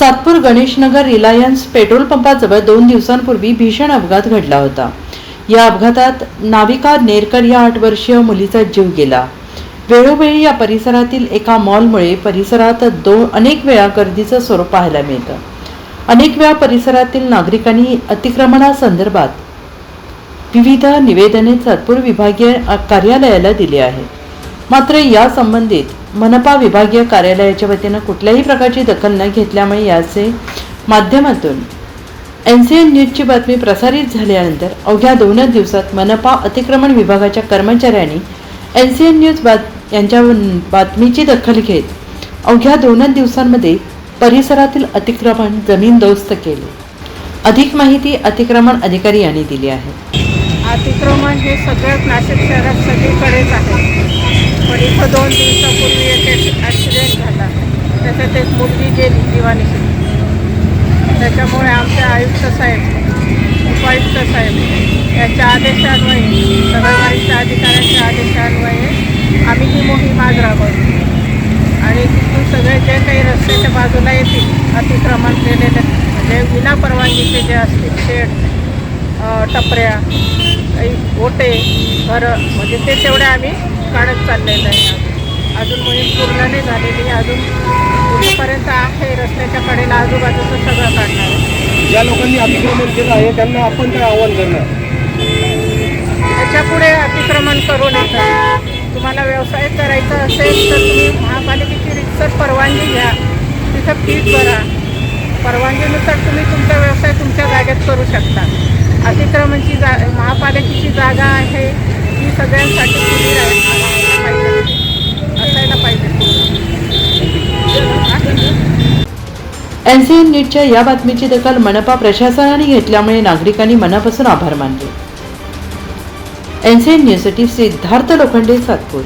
Satpur Ganeshnagar Reliance petrol पंपाजवळ दोन दिवसांपूर्वी भीषण अपघात घडला होता. या अपघातात नाविका नेरकर या आठ वर्षीय मुलीचा जीव गेला. वेळोवेळी या परिसरातील एका मॉलमुळे परिसरात दोन अनेक वेळा गर्दीचं स्वरूप पाहायला मिळतं. अनेक वेळा परिसरातील नागरिकांनी अतिक्रमणासंदर्भात विविध निवेदने सातपूर विभागीय कार्यालयाला दिली आहेत. मात्र या संबंधित मनपा विभागीय कार्यालयाच्या वतीनं कुठल्याही प्रकारची दखल न घेतल्यामुळे याचे माध्यमातून एन सी एन न्यूजची बातमी प्रसारित झाल्यानंतर अवघ्या दोनच दिवसात मनपा अतिक्रमण विभागाच्या कर्मचाऱ्यांनी एन सी एन न्यूज बात यांच्या बातमीची दखल घेत अवघ्या दोनच दिवसांमध्ये परिसरातील अतिक्रमण जमीनदोस्त केले. अधिक माहिती अतिक्रमण अधिकारी यांनी दिली आहे. अतिक्रमण हे सगळ्यात नाशिक शहरात सगळीकडेच आहे. पण इथं दोन दिवसापूर्वी एक ॲक्सिडेंट झाला. त्याच्यात एक मुलगी गेली जीवानिशी त्याच्यामुळे आमचे आयुक्त साहेब उपायुक्त साहेब याच्या आदेशान्वये सगळ्या अधिकाऱ्यांच्या आदेशान्वये आम्ही ही मोहीम आज राबवली. आणि तिथून सगळे जे काही रस्त्याच्या बाजूला येतील अतिक्रमण केलेले म्हणजे विना परवानगीचे जे असतील शेड टपऱ्या काही ओटे घरं म्हणजे ते तेवढे आम्ही काढत चाललेलं आहे. अजून मोहीम पूर्ण नाही झालेली. अजून उद्यापर्यंत आहे रस्त्याच्या कडेला आजूबाजूचं सगळं काढणार. ज्या लोकांनी अतिक्रमण केलं आहे त्यांना आपण काय आव्हान करणार? त्याच्यापुढे अतिक्रमण करू नका. तुम्हाला व्यवसाय करायचा असेल तर तुम्ही महापालिकेची रितसर परवानगी घ्या. तिथं फीस भरा. परवानगीनुसार तुम्ही तुमचा व्यवसाय तुमच्या जागेत करू शकता. अतिक्रमणची जा महापालिकेची जागा आहे ती सगळ्यांसाठी खुली राहायला एन सी एन नीटच्या या बातमीची दखल मनपा प्रशासनाने घेतल्यामुळे नागरिकांनी मनापासून आभार मानले. एन सी एन न्यूजसाठी सिद्धार्थ लोखंडे सातपूर.